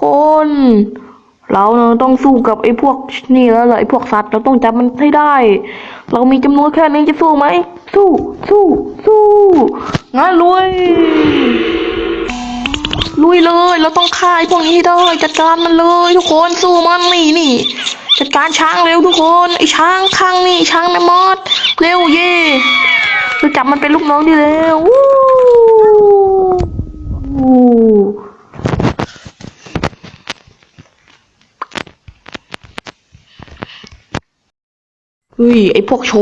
คนเราเนะต้องสู้กับไอ้พวกนี่แล้วแหละไอ้พวกสัตว์เราต้องจับมันให้ได้ เรามีจำนวนแค่นี้จะสู้ไหม สู้ สู้ สู้งั้นลุยลุยเลย เราต้องฆ่าไอ้พวกนี้ให้ได้จัดการมันเลย ทุกคนสู้มันนี่นี่จัดการช้างเร็วทุกคนไอ้ช้างข้างนี่ช้างแมมมอสเร็วเย่เราจับมันเป็นลูกน้องดีเร็ววู้วู้ เฮ้ยไอพวกโช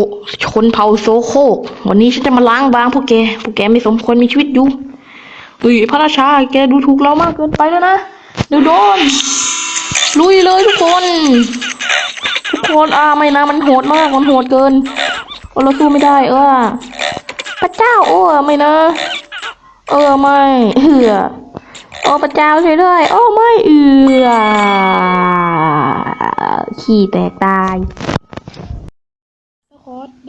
ชนเผ่าโซโคกวันนี้ฉันจะมาล้างบางพวกแก พวกแกไม่สมควรมีชีวิตอยู่เฮ้ยพระราชาแกดูถูกเรามากเกินไปแล้วนะเดี๋ยวโดน ลุยเลยทุกคน ทุกคนอ่าไม่นะมันโหดมากมันโหดเกินเราสู้ไม่ได้เออพระเจ้าโอ้ไม่นะ เออไม่เหือโอ้พระเจ้าช่วยด้วย โอ้ไม่เอือขี่แตกตาย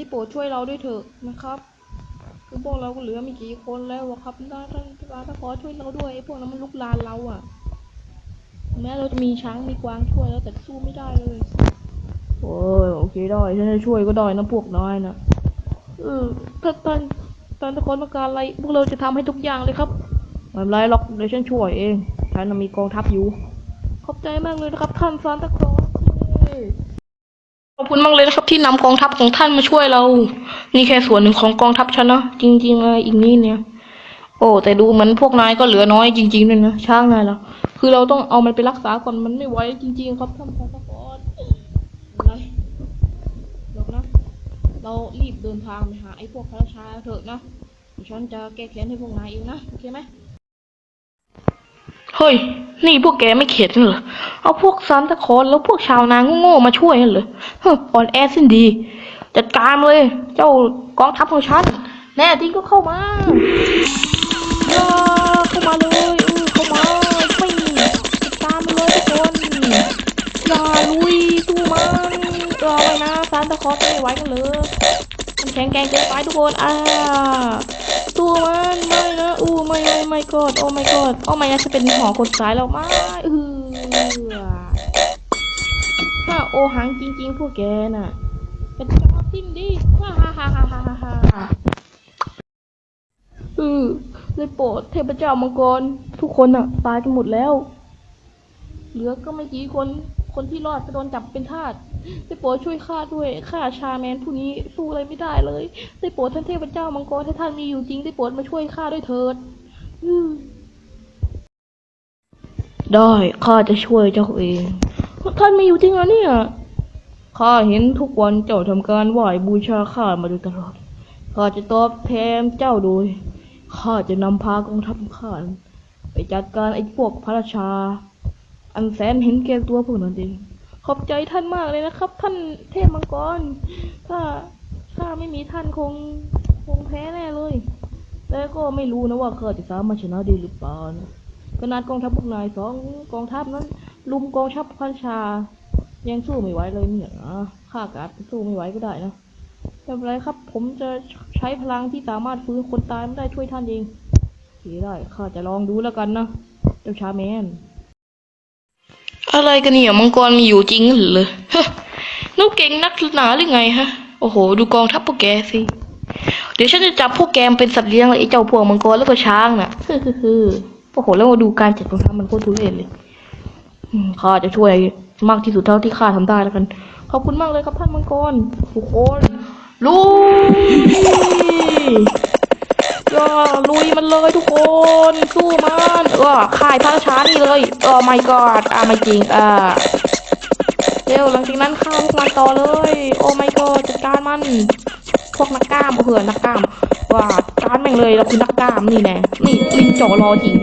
โปรดช่วยเราด้วยเถอะนะครับ คือพวกเราก็เหลือไม่กี่คนแล้วอะครับท่านท่านท่านคอสช่วยเราด้วยไอ้พวกนั้นมันลุกลานเราอะถึงแม้เราจะมีช้างมีกวางช่วยแล้วแต่สู้ไม่ได้เลย โอ้ยโอเคได้ฉันจะช่วยก็ได้นะพวกน้อยนะเออถ้าท่านท่านทุกคนต้องการอะไร พวกเราจะทำให้ทุกอย่างเลยครับไม่เป็นไรหรอกเดี๋ยวฉันช่วยเองฉันน่ะมีกองทัพอยู่ ขอบใจมากเลยนะครับท่านซานตาคลอสเย้ ขอบคุณมากเลยนะครับที่นำกองทัพของท่านมาช่วยเรา นี่แค่ส่วนหนึ่งของกองทัพฉันนะจริงๆเลยอีกนี่เนี่ย โอ้แต่ดูเหมือนพวกนายก็เหลือน้อยจริงๆเลยนะช่างนายละคือเราต้องเอามันไปรักษาก่อนมันไม่ไหวจริง ๆ ครับท่านพระกอนะเดี๋ยวนะ เรารีบเดินทางไปหาไอ้พวกพระราชาเถอะนะฉันจะแก้แค้นให้พวกนายเองนะโอเคไหม เฮ้ย นี่พวกแกไม่เข็ดเหรอ เอาพวกซานตะคอนแล้วพวกชาวนาโง่ๆมาช่วยกันเหรอเฮ้อ่อนแอสิ้นดี จัดการเลย เจ้ากองทัพของฉัน แน่จริงก็เข้ามา เข้ามาเลยเออเข้ามาไม่จัดการเลยทุกคนอย่าลุยสู้มันเอไว้นะซานตะคอนไม่ไหวกันเลยมันแข็งแกร่งเกินไปทุกคน อ่า ตัวมันไม่นะอู้ไม่ไม่ไม่กอดโอ้ไม่กอดโอ้ไม่นะจะเป็นหอกดสายแล้วไม่เออถ้าโอหังจริง ๆ พวกแกน่ะ เป็นจอสิ้นดีฮ่าฮ่าฮ่าฮ่าฮ่าฮ่าเออเลยโปรดเทพเจ้ามังกร ทุกคนอะ ตายกันหมดแล้ว เหลือก็ไม่กี่คน คนที่รอดจะโดนจับเป็นทาสได้โปรดช่วยข้าด้วยข้าชาแมนผู้นี้สู้อะไรไม่ได้เลยได้โปรดท่านเทพเจ้ามังกรถ้าท่านมีอยู่จริงได้โปรดมาช่วยข้าด้วยเถิดได้ข้าจะช่วยเจ้าเอง ท่านมีอยู่จริงเหรอเนี่ยข้าเห็นทุกวันเจ้าทำการไหว้บูชาข้ามาโดยตลอดข้าจะตอบแทนเจ้าโดยข้าจะนำพากองทัพของข้าไปจัดการไอ้พวกพระราชา อันแสนเห็นแก่ตัวพวกนั้นเองขอบใจท่านมากเลยนะครับ ท่านเทพมังกร ถ้าถ้าไม่มีท่านคงคงแพ้แน่เลย แต่ก็ไม่รู้นะว่าเขาจะสามารถชนะได้หรือเปล่านะขนาดกองทัพพวกนายสองกองทัพนั้นลุมกองทัพพันชา ยังสู้ไม่ไหวเลยเนี่ยนะข้ากาจจะสู้ไม่ไหวก็ได้นะไม่เป็นไรครับ ผมจะใช้พลังที่สามารถฟื้นคนตายมาได้ช่วยท่านเองโอเคได้ข้าจะลองดูแล้วกันนะเจ้าชาแมน อะไรกันเนี่ยมังกรมีอยู่จริงเหรอฮะน้องเก่งนักหนาหรือไงฮะ โอ้โห ดูกองทัพพวกแกสิ เดี๋ยวฉันจะจับพวกแกมเป็นสัตว์เลี้ยงเลยไอ้เจ้าพวกมังกรแล้วก็ช้างน่ะฮึฮึฮึโอ้โห แล้วมาดูการจัดกองทัพมันโคตรทุเรศเลยข้าจะช่วยมากที่สุดเท่าที่ข้าทำได้แล้วกัน ขอบคุณมากเลยครับท่านมังกรทุกคนลุย ก็ลุยมันเลยทุกคนสู้มันเออคายพระราชานี่เลยเออไม่กอดอ่าไม่จริงอ่าเร็วหลังจากนั้นฆ่าพวกมันต่อเลย โอ้ไม่กอดจัดการมัน พวกนักกล้ามเผื่อนักกล้ามว่าการแม่งเลยเราคือนักกล้ามนี่แน่นี่ลิงจ่อรอจริง